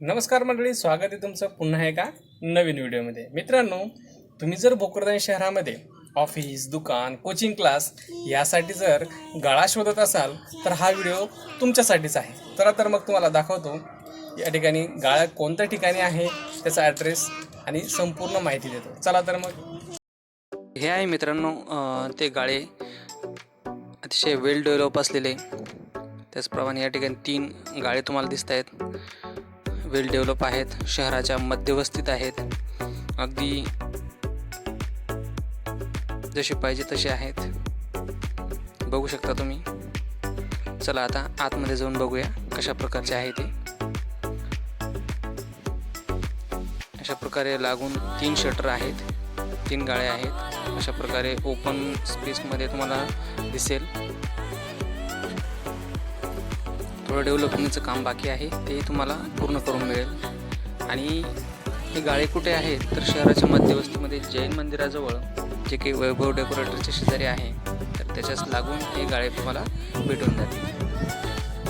नमस्कार मंडळी स्वागत आहे तुमचं पुन्हा एका नवीन व्हिडिओमध्ये. मित्रांनो तुम्ही जर भोकरदन शहरामध्ये ऑफिस दुकान कोचिंग क्लास यासाठी जर गाळा शोधत असाल तर हा व्हिडिओ तुमच्यासाठीच आहे. चला तर मग तुम्हाला दाखवतो या ठिकाणी गाळा कोणत्या ठिकाणी आहे त्याचा ॲड्रेस आणि संपूर्ण माहिती देतो. चला तर मग. हे आहे मित्रांनो ते गाळे अतिशय वेल डेव्हलप असलेले. त्याचप्रमाणे या ठिकाणी तीन गाळे तुम्हाला दिसत आहेत वेल डेव्हलप आहेत शहराच्या मध्यवस्थित आहेत. अगदी जसे पाहिजे तसे आहेत. बघू शकता तुम्ही. चला आता आतमध्ये जाऊन बघूया कशा प्रकारचे आहे ते. अशा प्रकारे लागून तीन शटर आहेत तीन गाळ्या आहेत. अशा प्रकारे ओपन स्पेसमध्ये तुम्हाला दिसेल. थोडं डेव्हलपिंगचं काम बाकी आहे ते तुम्हाला पूर्ण करून मिळेल. आणि हे गाळे कुठे आहेत तर शहराच्या मध्यवस्तीमध्ये जैन मंदिराजवळ जे काही वैभव डेकोरेटरचे शेजारी आहे तर त्याच्याच लागून हे गाळे तुम्हाला भेटून जातील.